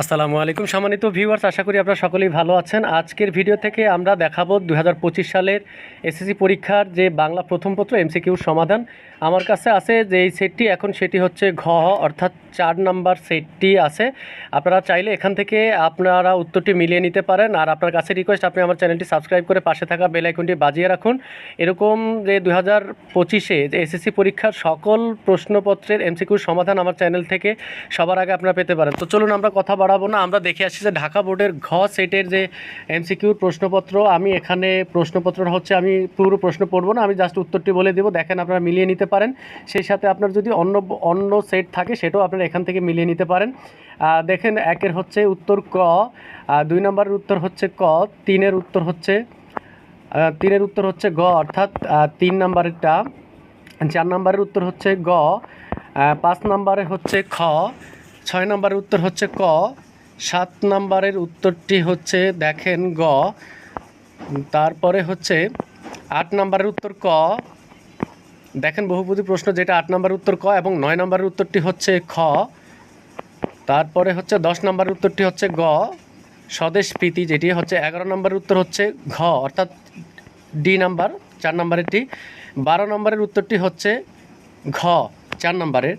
আসসালামু আলাইকুম সম্মানিত ভিউয়ার্স আশা করি আপনারা সকলেই ভালো আছেন। আজকের ভিডিও থেকে আমরা দেখাবো দু হাজার পঁচিশ সালের এসএসসি পরীক্ষার যে বাংলা প্রথম পত্র এমসিকিউর সমাধান। আমার কাছে আছে যে এই সেটটি এখন সেটি হচ্ছে ঘ, অর্থাৎ চার নাম্বার সেটটি আছে। আপনারা চাইলে এখান থেকে আপনারা উত্তরটি মিলিয়ে নিতে পারেন। আর আপনার কাছে রিকোয়েস্ট আপনি আমার চ্যানেলটি সাবস্ক্রাইব করে পাশে থাকা বেল আইকনটি বাজিয়ে রাখুন। এরকম যে দু হাজার পঁচিশে যে এসএসসি পরীক্ষার সকল প্রশ্নপত্রের এমসিকিউর সমাধান আমার চ্যানেল থেকে সবার আগে আপনারা পেতে পারেন। তো চলুন আমরা কথা বাড়াবো না। আমরা দেখে আসছি যে ঢাকা বোর্ডের ঘ সেটের যে এমসিকিউর প্রশ্নপত্র, আমি এখানে প্রশ্নপত্র হচ্ছে, আমি পুরো প্রশ্ন পড়ব না, আমি জাস্ট উত্তরটি বলে দেবো। দেখেন আপনারা মিলিয়ে নিতে পারেন। সেই সাথে আপনার যদি অন্য অন্য সেট থাকে, সেটাও আপনারা এখান থেকে মিলিয়ে নিতে পারেন। দেখেন একের হচ্ছে উত্তর ক দুই নম্বরের উত্তর হচ্ছে ক, তিনের উত্তর হচ্ছে তিনের উত্তর হচ্ছে গ, অর্থাৎ তিন নম্বরেরটা, চার নম্বরের উত্তর হচ্ছে গ পাঁচ নম্বরে হচ্ছে খ ছয় নম্বরের উত্তর হচ্ছে ক। সাত নম্বরের উত্তরটি হচ্ছে, দেখেন গ। তারপরে হচ্ছে আট নম্বরের উত্তর ক। দেখেন বহুপদী প্রশ্ন, যেটা আট নম্বরের উত্তর ক এবং নয় নম্বরের উত্তরটি হচ্ছে খ। তারপরে হচ্ছে দশ নম্বরের উত্তরটি হচ্ছে গ। স্বদেশ প্রীতি, যেটি হচ্ছে এগারো নম্বরের উত্তর হচ্ছে ঘ, অর্থাৎ ডি নাম্বার, চার নম্বরেরটি। বারো নম্বরের উত্তরটি হচ্ছে ঘ, চার নম্বরের।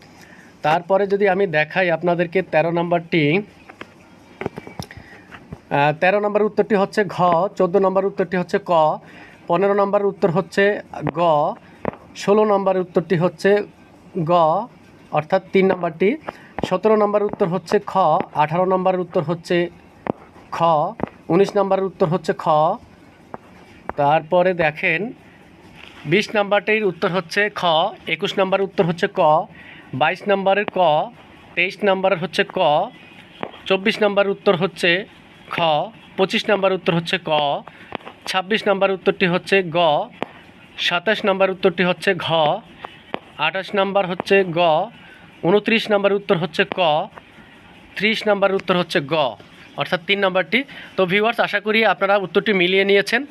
তারপরে যদি আমি দেখাই আপনাদেরকে তেরো নম্বরটি আহ, তেরো নম্বর উত্তরটি হচ্ছে ঘ চোদ্দ নম্বর উত্তরটি হচ্ছে ক পনেরো নম্বর উত্তর হচ্ছে গ ষোলো নম্বর উত্তরটি হচ্ছে গ অর্থাৎ তিন নম্বরটি সতেরো নম্বর উত্তর হচ্ছে খ আঠারো নম্বর উত্তর হচ্ছে খ উনিশ নম্বরের উত্তর হচ্ছে খ। তারপরে দেখেন বিশ নাম্বারটির উত্তর হচ্ছে খ একুশ নাম্বার উত্তর হচ্ছে ক বাইশ নাম্বারের ক, তেইশ নাম্বারের হচ্ছে ক, চব্বিশ নাম্বার উত্তর হচ্ছে খ, পঁচিশ নম্বর উত্তর হচ্ছে ক, ছাব্বিশ নম্বর উত্তরটি হচ্ছে গ, সাতাশ নম্বর উত্তরটি হচ্ছে ঘ, আঠাশ নম্বর হচ্ছে গ, উনত্রিশ নম্বর উত্তর হচ্ছে ক, ত্রিশ নম্বর উত্তর হচ্ছে গ। অর্থাৎ তিন নম্বরটি। তো ভিউয়ার্স আশা করি আপনারা উত্তরটি মিলিয়ে নিয়েছেন।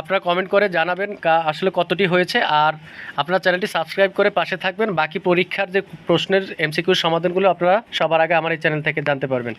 আপনারা কমেন্ট করে জানাবেন আসলে কতটি হয়েছে। আর আপনার চ্যানেলটি সাবস্ক্রাইব করে পাশে থাকবেন। বাকি পরীক্ষার যে প্রশ্নের এমসিকিউর সমাধানগুলো আপনারা সবার আগে আমার এই চ্যানেল থেকে জানতে পারবেন।